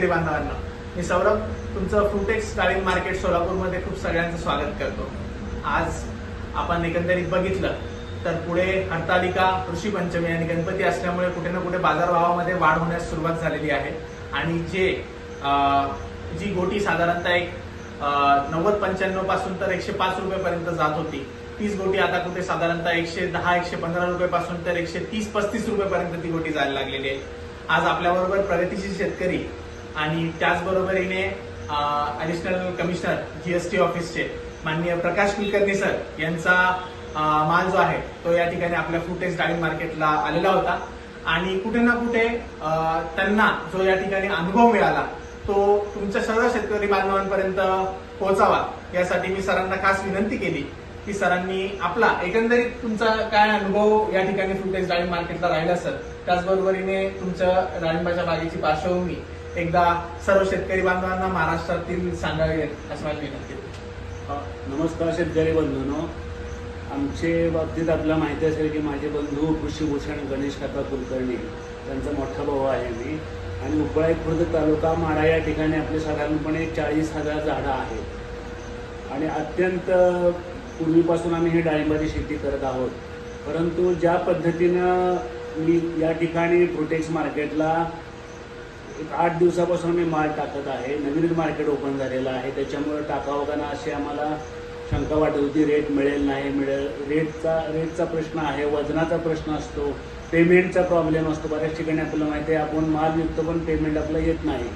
शेतकरी बांधवांना. मी सौरभ तुमचं फ्रुटेक्स डाळिंब मार्केट सोलापूरमध्ये खूप सगळ्यांचं स्वागत करतो. आज आपण एकंदरीत बघितलं तर पुढे हरतालिका ऋषी पंचमी आणि गणपती असल्यामुळे कुठे ना कुठे बाजारभावामध्ये वाढ होण्यास सुरुवात झालेली आहे. आणि जे जी गोटी साधारणतः एक नव्वद पंच्याण्णवपासून तर एकशे पाच रुपयेपर्यंत जात होती तीच गोटी आता कुठे साधारणतः एकशे दहा एकशे पंधरा रुपयेपासून तर एकशे तीस पस्तीस रुपयेपर्यंत ती गोटी जायला लागलेली आहे. आज आपल्याबरोबर प्रगतीशील शेतकरी आणि त्याचबरोबरीने ऍडिशनल कमिशनर जीएसटी ऑफिसचे माननीय प्रकाश कुलकर्णी सर यांचा माल जो आहे तो या ठिकाणी आपल्या फुटेज डाळिंब मार्केटला आलेला होता. आणि कुठे ना कुठे त्यांना जो या ठिकाणी अनुभव मिळाला तो तुमच्या सर्व शेतकरी बांधवांपर्यंत पोहोचावा यासाठी मी सरांना खास विनंती केली की सरांनी आपला एकंदरीत तुमचा काय अनुभव या ठिकाणी फुटेज डाळिंब मार्केटला राहिला सर त्याचबरोबरीने तुमच्या डाळिंबाच्या बागेची पार्श्वभूमी एकदा सर्व शेतकरी बांधवांना महाराष्ट्रातील सांगावे असं मला विनंती नमस्कार शेतकरी बंधूंनो. आमचे बाबतीत आपल्याला माहिती असेल की माझे बंधू कृषीभूषण गणेश काका कुलकर्णी त्यांचा मोठा भाऊ आहे मी. आणि उपळाई खुर्द तालुका माडा या ठिकाणी आपले साधारणपणे चाळीस हजार झाडं आहेत. आणि अत्यंत पूर्वीपासून आम्ही हे डाळिंबाची शेती करत आहोत. परंतु ज्या पद्धतीनं मी या ठिकाणी प्रोटेक्स मार्केटला एक आठ दिवसापासून मी माल टाकत आहे. नवीनच मार्केट ओपन झालेलं आहे. त्याच्यामुळे टाकावं का ना अशी आम्हाला शंका वाटत होती. रेट मिळेल नाही मिळेल? रेटचा रेटचा प्रश्न आहे. वजनाचा प्रश्न असतो. पेमेंटचा प्रॉब्लेम असतो. बऱ्याच ठिकाणी आपल्याला माहिती आहे आपण माल विकतो पण पेमेंट आपलं येत नाही.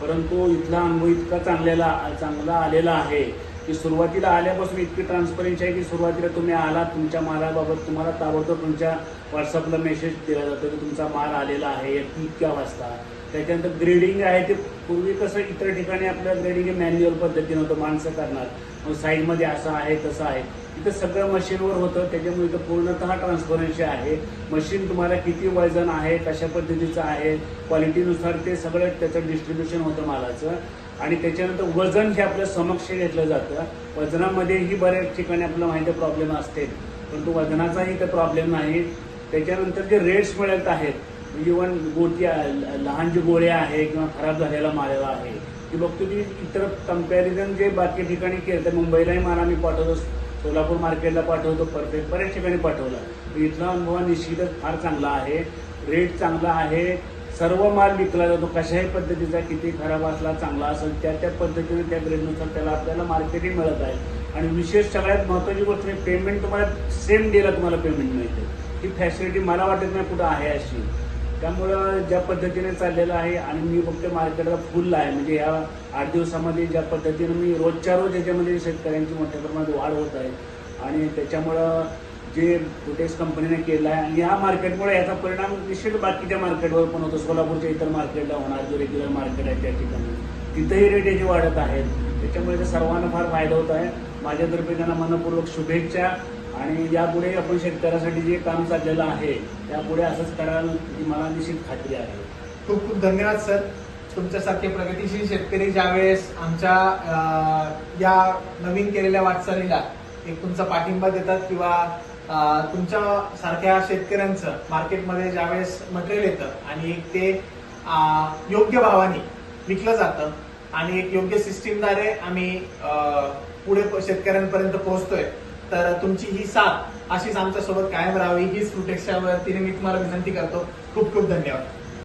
परंतु इथला अनुभव इतका चांगलेला चांगला आलेला आहे की सुरुवातीला आल्यापासून इतकी ट्रान्सपरन्सी आहे की सुरुवातीला तुम्ही आलात तुमच्या मालाबाबत तुम्हाला ताबडतोब तुमच्या व्हॉट्सअपला मेसेज दिला जातो की तुमचा माल आलेला आहे. इतक्या वाजता. त्याच्यानंतर ग्रेडिंग आहे ते पूर्वी कसं इतर ठिकाणी आपलं ग्रेडिंग मॅन्युअल पद्धतीनं होतं माणसं करणार. मग साईडमध्ये असं आहे तसं आहे. इथं सगळं मशीनवर होतं त्याच्यामुळे इथं पूर्णतः ट्रान्सपरन्सी आहे. मशीन तुम्हाला किती वजन आहे कशा पद्धतीचं आहे क्वालिटीनुसार ते सगळं त्याचं डिस्ट्रीब्युशन होतं मालाचं. आणि त्याच्यानंतर वजन हे आपलं समक्ष घेतलं जातं. वजनामध्येही बऱ्याच ठिकाणी आपल्याला माहिती प्रॉब्लेम असते. परंतु वजनाचाही तर प्रॉब्लेम नाही. त्याच्यानंतर जे रेट्स मिळत आहेत इवन गोटी लहान जे गोळ्या आहे किंवा खराब झालेला मारेला आहे ती बघतो की इतर कंपॅरिझन जे बाकी ठिकाणी केलं तर मुंबईलाही माल आम्ही पाठवतो सोलापूर मार्केटला पाठवतो परफेक्ट बऱ्याच ठिकाणी पाठवला. इथला अनुभव निश्चितच फार चांगला आहे. रेट चांगला आहे. सर्व माल विकला जातो. कशाही पद्धतीचा किती खराब असला चांगला असेल त्या त्या पद्धतीने त्या ग्रेडनुसार त्याला आपल्याला मार्केटिंग मिळत आहे. आणि विशेष सगळ्यात महत्त्वाची गोष्ट म्हणजे पेमेंट तुम्हाला सेम डेला तुम्हाला पेमेंट मिळते. ही फॅसिलिटी मला वाटत नाही कुठं आहे अशी. त्यामुळं ज्या पद्धतीने चाललेलं आहे आणि मी फक्त मार्केटला फुल आहे. म्हणजे या आठ दिवसामध्ये ज्या पद्धतीनं मी रोजच्या रोज याच्यामध्ये शेतकऱ्यांची मोठ्या प्रमाणात वाढ होत आहे. आणि त्याच्यामुळं जे फुटेक्स कंपनीने केलं आहे आणि या मार्केटमुळे याचा परिणाम निश्चित बाकीच्या मार्केटवर पण होतो. सोलापूरच्या इतर मार्केटला होणार जो रेग्युलर मार्केट आहे त्या ठिकाणी. तिथेही रेट याचे वाढत आहेत. त्याच्यामुळे ते सर्वांना फार फायदा होत आहे. माझ्यातर्फे त्यांना मनपूर्वक शुभेच्छा. आणि यापुढे आपण शेतकऱ्यासाठी जे काम चाललेलं आहे त्यापुढे असंच कराल ही मला निश्चित खात्री आहे. खूप खूप धन्यवाद सर. तुमच्यासारखे प्रगतीशील शेतकरी ज्यावेळेस आमच्या या नवीन केलेल्या वाटचालीला एक तुमचा पाठिंबा देतात किंवा तुमच्या सारख्या शेतकऱ्यांचं मार्केटमध्ये ज्यावेळेस मटेरियल येतं आणि एक ते योग्य भावाने विकलं जातं आणि एक योग्य सिस्टीमद्वारे आम्ही पुढे शेतकऱ्यांपर्यंत पोहोचतोय तर तुमची ही साथ अशीच आमच्यासोबत कायम राहावी हीच प्रोटेक्सच्या मी तुम्हाला विनंती करतो. खूप खूप धन्यवाद.